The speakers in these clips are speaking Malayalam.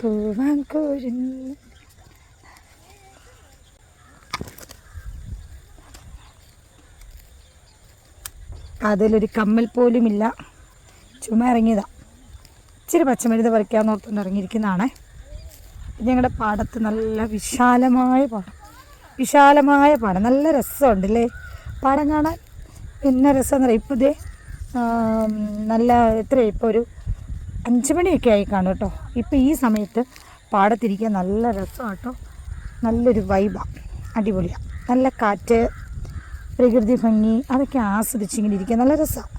പൂവാങ്കൂരുന്നു അതിലൊരു കമ്മൽ പോലുമില്ല. ചുമ ഇറങ്ങിയതാ ഇച്ചിരി പച്ചമരുന്ന് പറിക്കാൻ ഓർത്തുകൊണ്ട് ഇറങ്ങിയിരിക്കുന്നതാണ്. ഞങ്ങളുടെ പാടത്ത് നല്ല വിശാലമായ പാടം. വിശാലമായ പാടം. നല്ല രസമുണ്ട് അല്ലേ പാടം കാണാൻ. പിന്നെ രസം പറയാം ഇപ്പോൾ ഇതേ നല്ല എത്രയാണ് ഇപ്പോൾ ഒരു അഞ്ച് മണിയൊക്കെ ആയി കാണും കേട്ടോ. ഇപ്പോൾ ഈ സമയത്ത് പാടത്തിരിക്കാൻ നല്ല രസമാണ് കേട്ടോ. നല്ലൊരു വൈബാണ് അടിപൊളിയാണ് നല്ല കാറ്റ് പ്രകൃതി ഭംഗി അതൊക്കെ ആസ്വദിച്ചിങ്ങനെ ഇരിക്കാൻ നല്ല രസമാണ്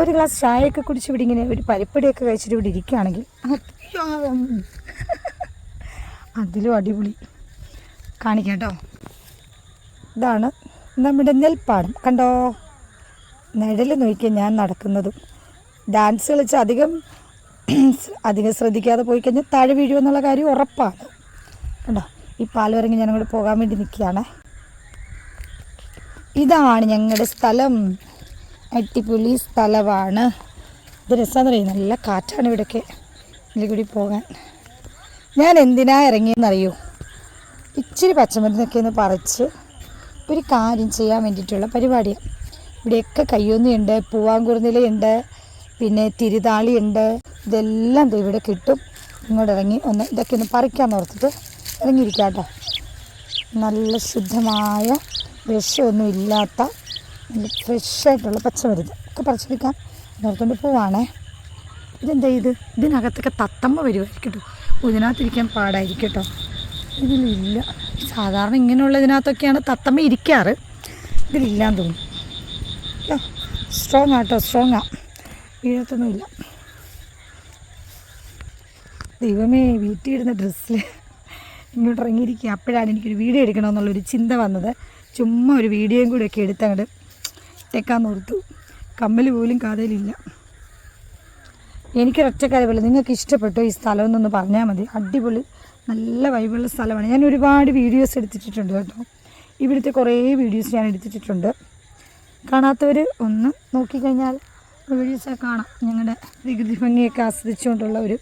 ഒരു ഗ്ലാസ് ചായയൊക്കെ കുടിച്ച് ഇവിടെ ഇങ്ങനെ ഒരു പരിപ്പടിയൊക്കെ കഴിച്ചിട്ട് ഇവിടെ ഇരിക്കുകയാണെങ്കിൽ അതിലും അടിപൊളി. കാണിക്കാം കേട്ടോ. ഇതാണ് നമ്മുടെ നെൽപ്പാടം. കണ്ടോ? നിഴൽ നോക്കിയാൽ ഞാൻ നടക്കുന്നതും. ഡാൻസ് കളിച്ച് അധികം അധികം ശ്രദ്ധിക്കാതെ പോയി കഴിഞ്ഞാൽ താഴെ വീഴുമെന്നുള്ള കാര്യം ഉറപ്പാണ്. കണ്ടോ? ഈ പാലവരങ്ങി ഞാൻ അങ്ങോട്ട് പോകാൻ വേണ്ടി നിൽക്കുകയാണ്. ഇതാണ് ഞങ്ങളുടെ സ്ഥലം. അടിപൊളി സ്ഥലമാണ്. ഇത് രസമെന്ന് പറയും നല്ല കാറ്റാണ് ഇവിടെയൊക്കെ ഇതിൽ കൂടി പോകാൻ. ഞാൻ എന്തിനാ ഇറങ്ങിയെന്നറിയോ? ഇച്ചിരി പച്ചമരുന്നൊക്കെ ഒന്ന് പറിച്ച് ഒരു കാര്യം ചെയ്യാൻ വേണ്ടിയിട്ടുള്ള പരിപാടിയാണ് ഇവിടെയൊക്കെ കയ്യൊന്നുണ്ട് പൂവാങ്കുറുന്നിലയുണ്ട് പിന്നെ തിരുതാളിയുണ്ട്. ഇതെല്ലാം ഇവിടെ കിട്ടും. ഇങ്ങോട്ട് ഇറങ്ങി ഒന്ന് ഇതൊക്കെ ഒന്ന് പറിക്കാൻ ഓർത്തിട്ട് ഇറങ്ങിയിരിക്കാം കേട്ടോ. നല്ല ശുദ്ധമായ വിഷമൊന്നും ഇല്ലാത്ത നല്ല ഫ്രഷായിട്ടുള്ള പച്ചമരുന്ന് ഒക്കെ പറിച്ചെടുക്കാം. നോർത്തുകൊണ്ട് പോവാണേ. ഇതെന്താ ഇത്? ഇതിനകത്തൊക്കെ തത്തമ്മ വരുമായിരിക്കും ഇതിനകത്തിരിക്കാൻ പാടായിരിക്കും ഇതിലില്ല. സാധാരണ ഇങ്ങനെയുള്ള ഇതിനകത്തൊക്കെയാണ് തത്തമ്മ ഇരിക്കാറ്. ഇതിലില്ലാന്ന് തോന്നുന്നു. സ്ട്രോങ് ആട്ടോ സ്ട്രോങ് ആ. വീഴത്തൊന്നുമില്ല. ദൈവമേ വീട്ടിൽ ഇടുന്ന ഡ്രസ്സിൽ ഇങ്ങോട്ട് ഇറങ്ങിയിരിക്കുക അപ്പോഴാണ് എനിക്കൊരു വീഡിയോ എടുക്കണമെന്നുള്ളൊരു ചിന്ത വന്നത്. ചുമ്മാ ഒരു വീഡിയോയും കൂടി ഒക്കെ എടുത്തങ്ങട് ഇട്ടേക്കാൻ നിർത്തു. കമ്മൽ പോലും കാതലില്ല. എനിക്ക് കാര്യമല്ല നിങ്ങൾക്ക് ഇഷ്ടപ്പെട്ടോ ഈ സ്ഥലം എന്നൊന്ന് പറഞ്ഞാൽ മതി. അടിപൊളി നല്ല വൈബുള്ള സ്ഥലമാണ്. ഞാൻ ഒരുപാട് വീഡിയോസ് എടുത്തിട്ടുണ്ട് കേട്ടോ. ഇവിടുത്തെ കുറേ വീഡിയോസ് ഞാൻ എടുത്തിട്ടുണ്ട് കാണാത്തവർ ഒന്ന് നോക്കിക്കഴിഞ്ഞാൽ വീഡിയോസൊക്കെ കാണാം. ഞങ്ങളുടെ പ്രകൃതി ഭംഗിയൊക്കെ ആസ്വദിച്ചുകൊണ്ടുള്ള ഒരു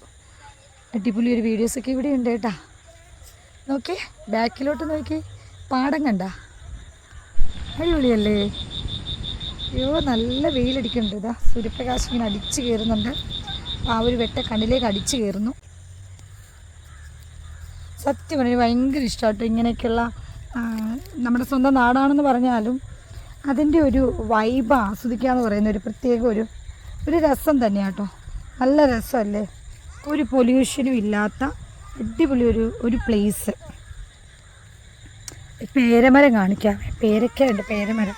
അടിപൊളി ഒരു വീഡിയോസൊക്കെ ഇവിടെ ഉണ്ട് കേട്ടാ. നോക്കി ബാക്കിലോട്ട് നോക്കി. പാടം കണ്ട. അടിപൊളിയല്ലേ? അയ്യോ നല്ല വെയിലടിക്കുന്നുണ്ട് ഇതാ. സൂര്യപ്രകാശം ഇങ്ങനെ അടിച്ചു കയറുന്നുണ്ട്. ആ ഒരു വെട്ട കണ്ണിലേക്ക് അടിച്ചു കയറുന്നു. സത്യം പറഞ്ഞു ഭയങ്കര ഇഷ്ടമാട്ടോ ഇങ്ങനെയൊക്കെയുള്ള നമ്മുടെ സ്വന്തം നാടാണെന്ന് പറഞ്ഞാലും അതിന്റെ ഒരു വൈബ് ആസ്വദിക്കുക എന്ന് പറയുന്ന ഒരു പ്രത്യേക ഒരു ഒരു രസം തന്നെയാണ് കേട്ടോ നല്ല രസമല്ലേ? ഒരു പൊല്യൂഷനും ഇല്ലാത്ത അടിപൊളി ഒരു ഒരു പ്ലേസ് പേരമരം കാണിക്കാം. പേരക്ക ഉണ്ട് പേരമരം.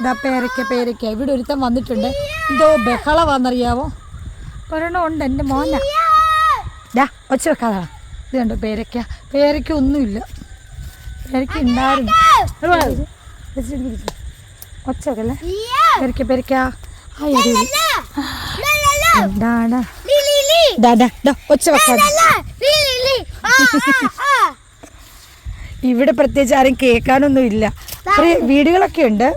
ഇതാ പേരക്ക പേരക്ക. ഇവിടെ ഒരുത്തൻ വന്നിട്ടുണ്ട്. എന്തോ ബഹളമാണെന്നറിയാവോ? ഒരെണ്ണം ഉണ്ട് എന്റെ മോന. ഡാ ഒച്ച വെക്കാതാ. ഇത് കണ്ടോ പേരക്ക. പേരക്ക ഒന്നുമില്ല. പേരക്ക ഉണ്ടായിരുന്നു. ഇവിടെ പേരക്ക പേരക്ക ഒച്ച പ്രത്യേകിച്ച് ആരും കേൾക്കാനൊന്നും ഇല്ല. വീടുകളൊക്കെ ഉണ്ട്.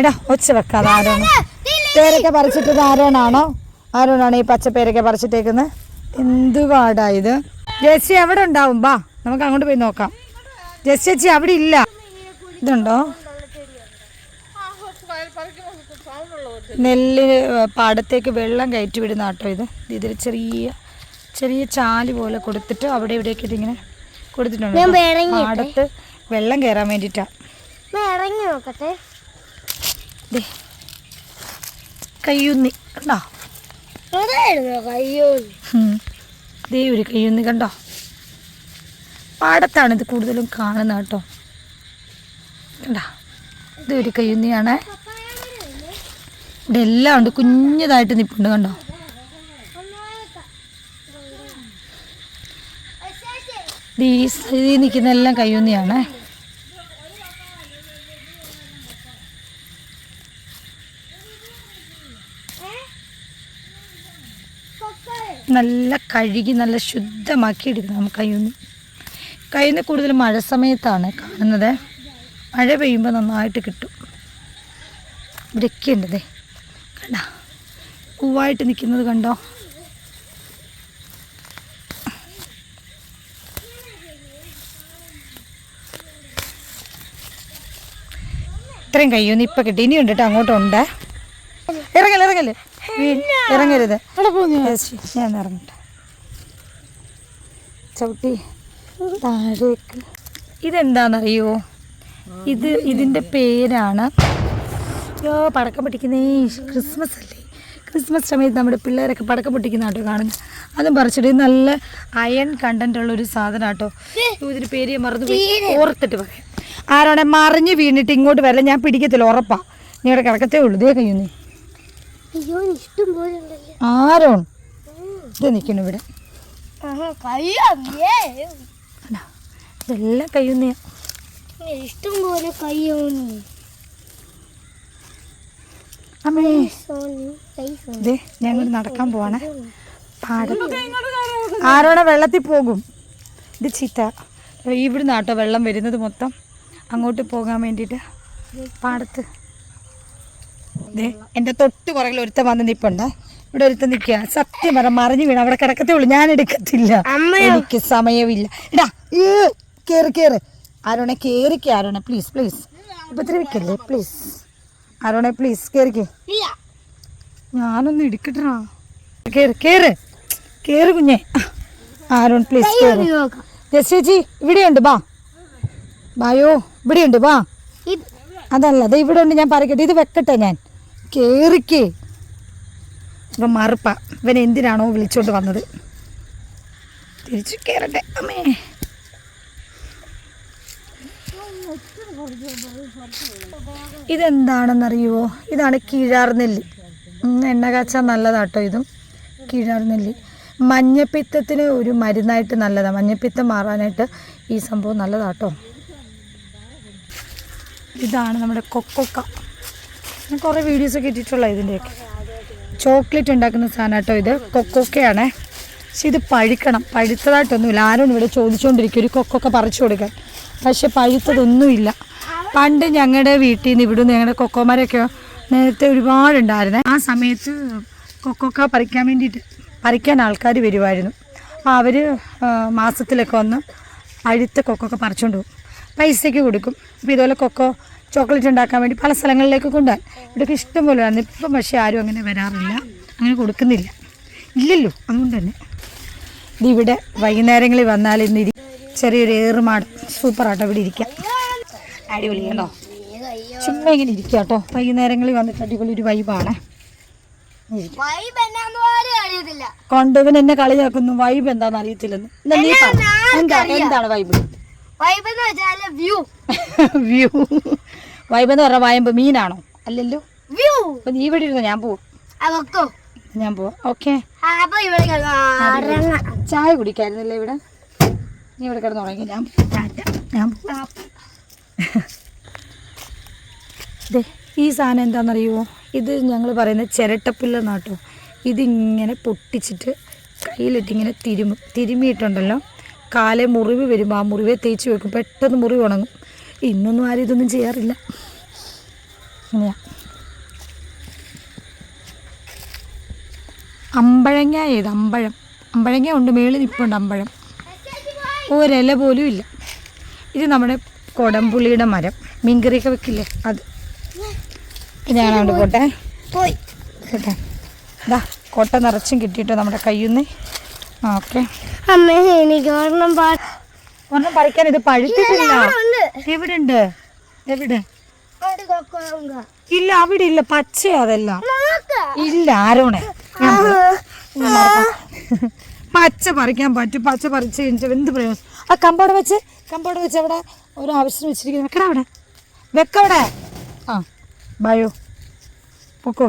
എടാ ഒച്ച വെക്കാതെ ആരാണ്? പേരൊക്കെ പറിച്ചിട്ടത് ആരോണാണോ? ആരോണാണ് ഈ പച്ച പേരൊക്കെ പറിച്ചിട്ടേക്കുന്നത് എന്ത് പാടാ ഇത്? ജെസ്സി എവിടെ ഉണ്ടാവും. ബാ നമുക്ക് അങ്ങോട്ട് പോയി നോക്കാം. ജസ്സി ചേച്ചി അവിടെ ഇല്ല. ഇതുണ്ടോ? നെല്ല് പാടത്തേക്ക് വെള്ളം കയറ്റി വിടുന്ന കേട്ടോ ഇത്. ഇതിൽ ചെറിയ ചെറിയ ചാൽ പോലെ കൊടുത്തിട്ട് അവിടെ ഇവിടെയൊക്കെ ഇതിങ്ങനെ കൊടുത്തിട്ടുണ്ട് പാടത്ത് വെള്ളം കയറാൻ വേണ്ടിയിട്ടാ. ഇറങ്ങി നോക്കട്ടെ. കയ്യുന്നി കണ്ടോ? ദേ ഒരു കയ്യൂന്നി കണ്ടോ? പാടത്താണ് ഇത് കൂടുതലും കാണുന്നത് കേട്ടോ. ഇത് ഒരു കയ്യുന്നിയാണ് ഇവിടെ എല്ലാം ഉണ്ട്. കുഞ്ഞതായിട്ട് നിൽപ്പുണ്ട് കണ്ടോ? ഈ നിൽക്കുന്ന എല്ലാം കയ്യുന്നിയാണ് നല്ല കഴുകി നല്ല ശുദ്ധമാക്കി എടുക്കണം കയ്യുന്നി കയ്യുന്നി കൂടുതൽ മഴ സമയത്താണ് കാണുന്നത്. മഴ പെയ്യുമ്പോൾ നന്നായിട്ട് കിട്ടും. ഇവിടെയൊക്കെ ഉണ്ടതേ കണ്ട? പൂവായിട്ട് നിൽക്കുന്നത് കണ്ടോ? ഇത്രയും കയ്യൊന്നും ഇപ്പൊ കിട്ടി. ഇനി ഉണ്ടിട്ട് കേട്ടോ അങ്ങോട്ടുണ്ട്. ഇറങ്ങൽ ഇറങ്ങൽ. ഇറങ്ങരുത്. ഞാൻ. ഇറങ്ങട്ടെ. ചവിട്ടി താഴേക്ക്. ഇതെന്താണെന്നറിയോ ഇത് ഇതിന്റെ പേരാണ്. അയ്യോ പടക്കം പൊട്ടിക്കുന്നേ. ക്രിസ്മസ് അല്ലേ? ക്രിസ്മസ് സമയത്ത് നമ്മുടെ പിള്ളേരൊക്കെ പടക്കം പൊട്ടിക്കുന്ന കേട്ടോ കാണുന്നത് അതും പറിച്ചിട്ട് നല്ല അയൺ കണ്ടന്റ് ഉള്ള ഒരു സാധനം കേട്ടോ ഇതിന് പേര് മറന്നു. ഓർത്തിട്ട് പറയാം. ആരാണെ? മറിഞ്ഞ് വീണിട്ട് ഇങ്ങോട്ട് വരല ഞാൻ പിടിക്കത്തില്ല ഉറപ്പാ. നീ ഇവിടെ കിടക്കത്തേ ഉള്ളൂ. ഇതേ കഴിയുന്നേ ആരോൺ ഇത് നിൽക്കണു ഇവിടെ. ഇതെല്ലാം കഴിയുന്നേ ഇഷ്ടം പോലെ കയ്യോന്നി അമ്മേ ഇതേ ഞങ്ങൾ നടക്കാൻ പോവാണ്. പാടത്ത് ആരോടെ വെള്ളത്തിൽ പോകും? ഇത് ചീത്ത. ഇവിടുന്ന് ആട്ടോ വെള്ളം വരുന്നത് മൊത്തം. അങ്ങോട്ട് പോകാൻ വേണ്ടിയിട്ട് പാടത്ത്. ദേ എന്റെ തൊട്ട് പുറകിൽ ഒരുത്തൻ വന്ന് നിൽപ്പുണ്ട് ഇവിടെ ഒരുത്തൻ നിൽക്കുക സത്യം പറ മറിഞ്ഞു വീണ. അവിടെ കിടക്കത്തേ ഉള്ളൂ. ഞാൻ എടുക്കത്തില്ല. എനിക്ക് സമയമില്ല. ഇടാ ഏ കേറി കേറ്. ആരോണെ കേറിക്ക് ആരോണെ പ്ലീസ് പ്ലീസ് ഉപദ്രവിക്കല്ലേ പ്ലീസ് ആരോണെ പ്ലീസ് കേറിക്കേ ഞാനൊന്ന് ഇടിക്കട്ടാ കേറ് കേറ്. കേറ് കുഞ്ഞെ. ആരോൺ പ്ലീസ് നോക്കാം. ഇവിടെ ഉണ്ട് ഇവിടെയുണ്ട് ബാ ബായോ ഇവിടെയുണ്ട് ബാ അതല്ല അത് ഇവിടെ ഉണ്ട് ഞാൻ പറയട്ടെ ഇത് വെക്കട്ടെ ഞാൻ. കേറിക്കേ ഇവൻ മറുപ്പ. ഇവൻ എന്തിനാണോ വിളിച്ചോണ്ട് വന്നത്? തിരിച്ചു കേറട്ടെ അമ്മേ. ഇതെന്താണെന്നറിയുമോ ഇതാണ് കിഴാർ നെല്ലി. എണ്ണ കാച്ചാൻ നല്ലതാട്ടോ ഇതും. കീഴാർനെല്ലി മഞ്ഞപ്പിത്തത്തിന് ഒരു മരുന്നായിട്ട് നല്ലതാണ് മഞ്ഞപ്പിത്തം മാറാനായിട്ട് ഈ സംഭവം നല്ലതാട്ടോ. ഇതാണ് നമ്മുടെ കൊക്കൊക്ക. ഞാൻ കുറേ വീഡിയോസൊക്കെ ഇട്ടിട്ടുള്ള ഇതിന്റെയൊക്കെ. ചോക്ലേറ്റ് ഉണ്ടാക്കുന്ന സാധനം കേട്ടോ ഇത്. കൊക്കൊക്കയാണേ. പക്ഷെ ഇത് പഴുക്കണം. പഴുത്തതായിട്ടൊന്നുമില്ല. ആരും ഇവിടെ ചോദിച്ചുകൊണ്ടിരിക്കും ഒരു കൊക്കൊക്കെ പറിച്ചു കൊടുക്കാൻ. പക്ഷെ പഴുത്തതൊന്നുമില്ല. പണ്ട് ഞങ്ങളുടെ വീട്ടിൽ നിന്ന് ഇവിടുന്ന് ഞങ്ങളുടെ കൊക്കോമാരൊക്കെ നേരത്തെ ഒരുപാടുണ്ടായിരുന്നെ. ആ സമയത്ത് കൊക്കോക്ക പറിക്കാൻ വേണ്ടിയിട്ട് പറിക്കാൻ ആൾക്കാർ വരുമായിരുന്നു അവർ മാസത്തിലൊക്കെ വന്ന് അഴുത്ത കൊക്കൊക്കെ പറിച്ചുകൊണ്ട് പോകും. പൈസയ്ക്ക് കൊടുക്കും. അപ്പോൾ ഇതുപോലെ കൊക്കോ ചോക്ലേറ്റ് ഉണ്ടാക്കാൻ വേണ്ടി പല സ്ഥലങ്ങളിലേക്ക് കൊണ്ടുപോകാൻ. ഇവിടെയൊക്കെ ഇഷ്ടം പോലെ ആണ് ഇപ്പം പക്ഷേ ആരും അങ്ങനെ വരാറില്ല. അങ്ങനെ കൊടുക്കുന്നില്ല. ഇല്ലല്ലോ അതുകൊണ്ട് തന്നെ. ഇതിവിടെ വൈകുന്നേരങ്ങളിൽ വന്നാൽ ചെറിയൊരു ഏറുമാട് സൂപ്പറാട്ടോ ഇവിടെ ഇരിക്കാം അടിപൊളി കേട്ടോ. ചുമ്മാ ഇങ്ങനെ ഇരിക്കുക കേട്ടോ. വൈകുന്നേരങ്ങളിൽ വന്നിട്ട് അടിപൊളി ഒരു വൈബാണ് കൊണ്ടുവൻ എന്നെ കളിയാക്കുന്നു വൈബ് എന്താന്ന് അറിയത്തില്ലെന്ന്. നീ എന്താണ് വൈബ് വൈബ് എന്ന് വ്യൂ വ്യൂ വൈബ് എന്ന് പറഞ്ഞാൽ വായമ്പ് മീനാണോ? അല്ലല്ലോ. വ്യൂ അപ്പൊ നീ ഇവിടെ ഇരുന്നു? ഞാൻ പോവും. ഞാൻ പോവാം. ഓക്കെ ചായ കുടിക്കായിരുന്നില്ലേ ഇവിടെ? നീ ഇവിടെ കിടന്നുറങ്ങി ഞാൻ. ഞാൻ പോവാം. ദേ ഈ സാധനം എന്താണെന്നറിയുമോ ഇത് ഞങ്ങൾ പറയുന്ന ചിരട്ടപ്പുല്ല നാട്ടോ ഇതിങ്ങനെ പൊട്ടിച്ചിട്ട് കയ്യിലിട്ട് ഇങ്ങനെ തിരുമും തിരുമിയിട്ടുണ്ടല്ലോ. കാലെ മുറിവ് വരുമ്പോൾ ആ മുറിവെ തേച്ച് വെക്കും. പെട്ടെന്ന് മുറിവ് ഉണങ്ങും. ഇന്നൊന്നും ആരും ഇതൊന്നും ചെയ്യാറില്ല. അമ്പഴങ്ങ ഏത്? അമ്പഴം. അമ്പഴങ്ങ ഉണ്ട്. മേളിൽ നിൽപ്പുണ്ട് അമ്പഴം. ഒരില പോലും ഇല്ല. ഇത് നമ്മുടെ കൊടംപുളിയുടെ മരം. മീൻകറിയൊക്കെ വെക്കില്ലേ? അത് ഞാനവിടെ പോട്ടെ. പോയി. പോട്ടെ. ഇതാ കൊട്ട നിറച്ചും കിട്ടിയിട്ടോ നമ്മുടെ കയ്യിൽ ഓക്കെ. ഒരെണ്ണം പാട്ട് ഒരെണ്ണം പറിക്കാൻ ഇത് പഴുത്തിട്ടില്ല. എവിടെ ഉണ്ട്. എവിടെ? ഇല്ല അവിടെ ഇല്ല. പച്ചയാ അതെല്ലാം. ഇല്ല ആരോണെ? പച്ച പറിക്കാൻ പറ്റും. പച്ച പറിച്ച് കഴിഞ്ഞാൽ എന്ത് പ്രയോജനം? ആ കമ്പോട് വെച്ച് കമ്പോട് വെച്ച് അവിടെ ഒരു ആവശ്യം വെച്ചിരിക്കുന്നത് വെക്കടാ അവിടെ. വെക്കവിടെ ആ ബയോ. പൊക്കോ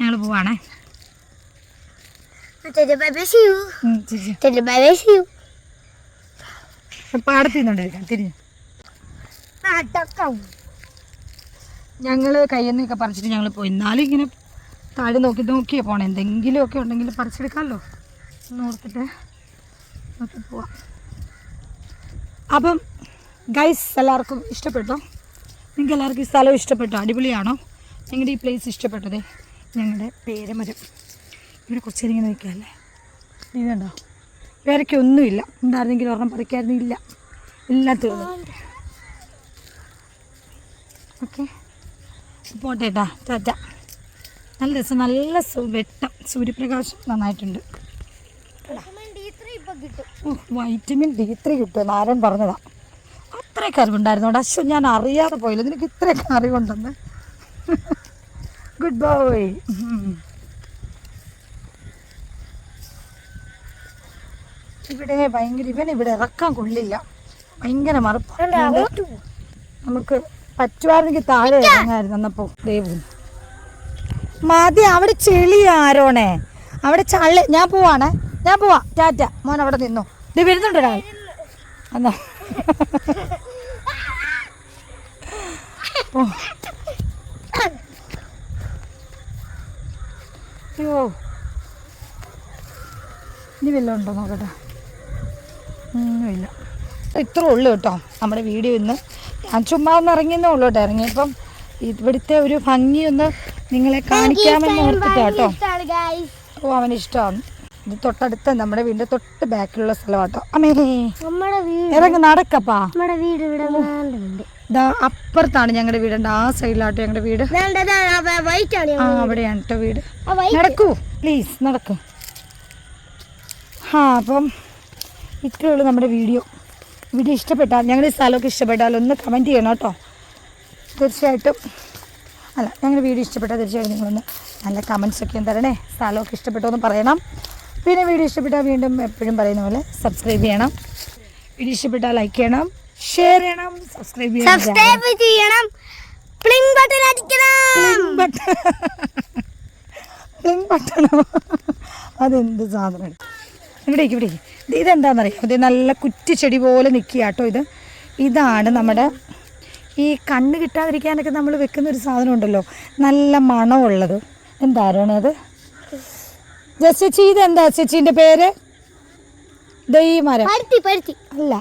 ഞങ്ങൾ പോവാണേ. പാടത്തിൽ നിന്നുകൊണ്ടിരിക്കാം തിരിഞ്ഞു. ഞങ്ങൾ കയ്യിൽ നിന്നൊക്കെ പറിച്ചിട്ട് ഞങ്ങൾ പോയി. എന്നാലും ഇങ്ങനെ താഴെ നോക്കി നോക്കിയേ പോണേ. എന്തെങ്കിലുമൊക്കെ ഉണ്ടെങ്കിൽ പറിച്ചെടുക്കാമല്ലോ. ഓർത്തിട്ട് നോക്കി പോവാം. അപ്പം ഗൈസ് എല്ലാവർക്കും ഇഷ്ടപ്പെട്ടോ? നിങ്ങൾക്ക് എല്ലാവർക്കും ഈ സ്ഥലം ഇഷ്ടപ്പെട്ടോ? അടിപൊളിയാണോ? നിങ്ങളുടെ ഈ പ്ലേസ് ഇഷ്ടപ്പെട്ടതേ ഞങ്ങളുടെ പേരമരം. ഇവിടെ കുറച്ച് ഇങ്ങനെ നിൽക്കുകയല്ലേ ഇതുണ്ടോ പേരയ്ക്ക് ഒന്നുമില്ല. ഉണ്ടായിരുന്നെങ്കിൽ ഒരെണ്ണം പറിക്കായിരുന്നില്ല എല്ലാം തീർന്നു ഓക്കെ. പോട്ടേട്ടാ ടാറ്റ നല്ല രസം. നല്ല വെട്ടം. സൂര്യപ്രകാശം നന്നായിട്ടുണ്ട്. കിട്ടും വൈറ്റമിൻ ഡി ത്രീ കിട്ടും. നാരൻ പറഞ്ഞതാ. അത്രയൊക്കെ അറിവുണ്ടായിരുന്നു അശ്വ ഞാൻ അറിയാതെ പോയില്ല. നിനക്ക് ഇത്രയൊക്കെ അറിവുണ്ടെന്ന് ഗുഡ് ബോയ് ഇവിടെ ഭയങ്കര ഇവൻ ഇവിടെ ഇറക്കാൻ കൊള്ളില്ല. ഭയങ്കര മറുപ്പാണ് നമുക്ക് പറ്റുവായിരുന്നെങ്കിൽ താഴെ ഇറങ്ങായിരുന്നു എന്നപ്പോ ദൈവം മതി അവിടെ ചെളി ആരോണേ? അവിടെ ചള്ള ഞാൻ പോവാണേ. ഞാൻ പോവാ. ടാറ്റ. മോൻ അവിടെ നിന്നു. ഇത് വരുന്നുണ്ട് ഒരാൾ. എന്നാ. അയ്യോ. ഇനി വല്ലതും ഉണ്ടോ നോക്കട്ടെ. ഒന്നുമില്ല ഇത്രേ ഉള്ളു കേട്ടോ നമ്മുടെ വീഡിയോ ഇന്ന്. ഞാൻ ചുമ്മാ ഒന്ന് ഇറങ്ങിയെന്നേ ഉള്ളൂ കേട്ടോ. ഇറങ്ങിയപ്പം ഇവിടുത്തെ ഒരു ഭംഗി ഒന്ന് നിങ്ങളെ കാണിക്കാമെന്ന് ഓർത്തിട്ടാ കേട്ടോ. ഇഷ്ടമാണ് ഗൈസ് ഓ അവന് ഇഷ്ടമാണ് ഇത് തൊട്ടടുത്ത നമ്മുടെ വീടിന്റെ തൊട്ട് ബാക്കിലുള്ള സ്ഥലമാട്ടോ. അമ്മേ ഇറങ്ങി നടക്കപ്പാ. നമ്മുടെ വീട് ഇവിടെ അപ്പുറത്താണ് ഞങ്ങളുടെ വീടുണ്ട് ആ സൈഡിലാട്ടോ ഞങ്ങളുടെ വീട്. ആ അവിടെയാണ് കേട്ടോ വീട്. നടക്കൂ. പ്ലീസ് നടക്കൂ. ആ അപ്പം ഇത്രയുള്ളൂ നമ്മുടെ വീഡിയോ. വീഡിയോ ഇഷ്ടപ്പെട്ടാൽ ഞങ്ങളുടെ ഈ സ്ഥലമൊക്കെ ഇഷ്ടപ്പെട്ടാൽ ഒന്ന് കമന്റ് ചെയ്യണം കേട്ടോ. തീർച്ചയായിട്ടും. അല്ല ഞങ്ങളുടെ വീഡിയോ ഇഷ്ടപ്പെട്ടാൽ തീർച്ചയായിട്ടും നിങ്ങളൊന്ന് നല്ല കമൻസ് ഒക്കെ തരണേ. സ്ഥലമൊക്കെ ഇഷ്ടപ്പെട്ടോ എന്ന് പറയണം. പിന്നെ വീഡിയോ ഇഷ്ടപ്പെട്ടാൽ വീണ്ടും എപ്പോഴും പറയുന്ന പോലെ സബ്സ്ക്രൈബ് ചെയ്യണം. വീഡിയോ ഇഷ്ടപ്പെട്ടാൽ ലൈക്ക് ചെയ്യണം. ഷെയർ ചെയ്യണം. സബ്സ്ക്രൈബ് ചെയ്യണം. സബ്സ്ക്രൈബ് ചെയ്യണം. പ്ലിങ് ബട്ടൺ അടിക്കണം. പ്ലിങ് ബട്ടണോ അതെന്ത് സാധനം? ഇവിടെ ഇവിടേക്ക്. ഇത് ഇതെന്താണെന്നറിയാം ഇത് നല്ല കുറ്റി ചെടി പോലെ നിൽക്കുക കേട്ടോ ഇത്. ഇതാണ് നമ്മുടെ ഈ കണ്ണ് കിട്ടാതിരിക്കാനൊക്കെ നമ്മൾ വെക്കുന്ന ഒരു സാധനം ഉണ്ടല്ലോ. നല്ല മണമുള്ളത്. എന്തായിരുന്നു അത് ജസ്റ്റി ഇതെന്താ ചേച്ചീന്റെ പേര്? മരം. അല്ല.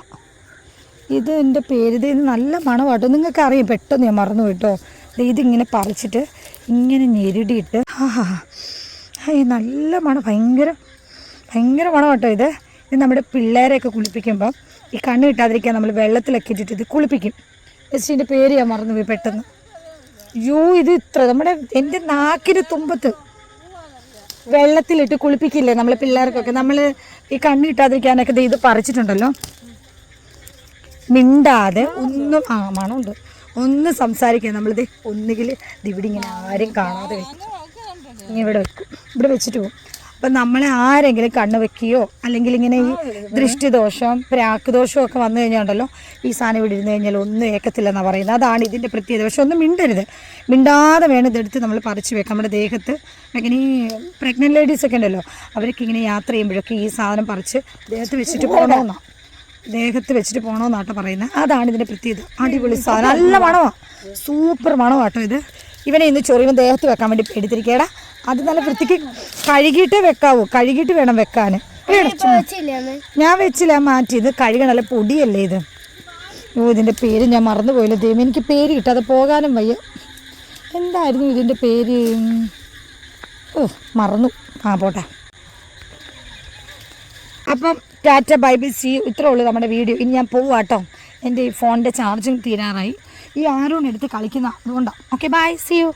ഇത് എന്റെ പേര്. ഇത് നല്ല മണമാട്ടോ നിങ്ങൾക്ക് അറിയാം പെട്ടെന്ന് ഞാൻ മറന്നു കേട്ടോ ഇതിങ്ങനെ പറിച്ചിട്ട് ഇങ്ങനെ ഞെരുടിയിട്ട്. ആഹാ ഈ നല്ല മണം ഭയങ്കര ഭയങ്കര മണമാട്ടോ ഇത്. ഇത് നമ്മുടെ പിള്ളേരെയൊക്കെ കുളിപ്പിക്കുമ്പം ഈ കണ്ണ് കിട്ടാതിരിക്കാൻ നമ്മൾ വെള്ളത്തിലൊക്കെ ഇട്ടിട്ട് ഇത് കുളിപ്പിക്കും. ജസ്റ്റിന്റെ പേര് ഞാൻ മറന്നുപോയി പെട്ടെന്ന്. അയ്യോ ഇത് ഇത്ര നമ്മുടെ എന്റെ നാക്കിന് തുമ്പത്ത്. വെള്ളത്തിലിട്ട് കുളിപ്പിക്കില്ലേ നമ്മളെ പിള്ളേർക്കൊക്കെ? നമ്മൾ ഈ കണ്ണ് കിട്ടാതിരിക്കാനൊക്കെ ദേ ഇത് പറിച്ചിട്ടുണ്ടല്ലോ. മിണ്ടാതെ ഒന്നും ആ മണമുണ്ട്. ഒന്നും സംസാരിക്കുക നമ്മളിത് ഒന്നുകിൽ ഇവിടെ ഇങ്ങനെ ആരും കാണാതെ വെക്കും. ഇനി ഇവിടെ വെക്കും. ഇവിടെ വെച്ചിട്ട് പോകും അപ്പം നമ്മളെ ആരെങ്കിലും കണ്ണ് വെക്കുകയോ അല്ലെങ്കിൽ ഇങ്ങനെ ഈ ദൃഷ്ടിദോഷം പ്രാക്ക് ദോഷവും ഒക്കെ വന്നു കഴിഞ്ഞാണ്ടല്ലോ ഈ സാധനം ഇവിടെ ഇരുന്ന് കഴിഞ്ഞാൽ ഒന്നും ഏക്കത്തില്ലെന്നാണ് പറയുന്നത്. അതാണ് ഇതിന്റെ പ്രത്യേകത. പക്ഷെ ഒന്നും മിണ്ടരുത്. മിണ്ടാതെ വേണം ഇതെടുത്ത് നമ്മൾ പറിച്ചു വെക്കാം. നമ്മുടെ ദേഹത്ത് ഇങ്ങനെ ഈ പ്രഗ്നന്റ് ലേഡീസ് ഒക്കെ ഉണ്ടല്ലോ അവരൊക്കെ ഇങ്ങനെ യാത്ര ചെയ്യുമ്പോഴൊക്കെ ഈ സാധനം പറിച്ച് ദേഹത്ത് വെച്ചിട്ട് പോകണമെന്നാണ് ദേഹത്ത് വെച്ചിട്ട് പോകണമെന്നാട്ടോ പറയുന്നത്. അതാണ് ഇതിന്റെ പ്രത്യേകത. അടിപൊളി സാധനം. നല്ല മണമാണ് സൂപ്പർ മണമാട്ടോ ഇത്. ഇവനെ ഇന്ന് ചൊറിയുമ്പോൾ ദേഹത്ത് വെക്കാൻ വേണ്ടി എടുത്തിരിക്കേടാ അത് നല്ല വൃത്തിക്ക് കഴുകിയിട്ടേ വെക്കാവൂ. കഴുകിയിട്ട് വേണം വെക്കാൻ ഞാൻ വെച്ചില്ല മാറ്റി ഇത് കഴുകണല്ലേ നല്ല പൊടിയല്ലേ ഇത്? ഓ ഇതിന്റെ പേര് ഞാൻ മറന്നുപോയില്ല ദൈവം എനിക്ക് പേര് കിട്ടാതെ പോകാനും വയ്യ. എന്തായിരുന്നു ഇതിന്റെ പേര്? ഓ മറന്നു. ആ പോട്ടെ. അപ്പം ടാറ്റ ബൈബിൾ സി ഇത്രേ ഉള്ളൂ നമ്മുടെ വീഡിയോ. ഇനി ഞാൻ പോവാട്ടോ എന്റെ ഈ ഫോണിന്റെ ചാർജിങ് തീരാറായി. ഈ ആരോണെടുത്ത് കളിക്കുന്ന അതുകൊണ്ടാണ് ഓക്കെ ബൈ സി യു.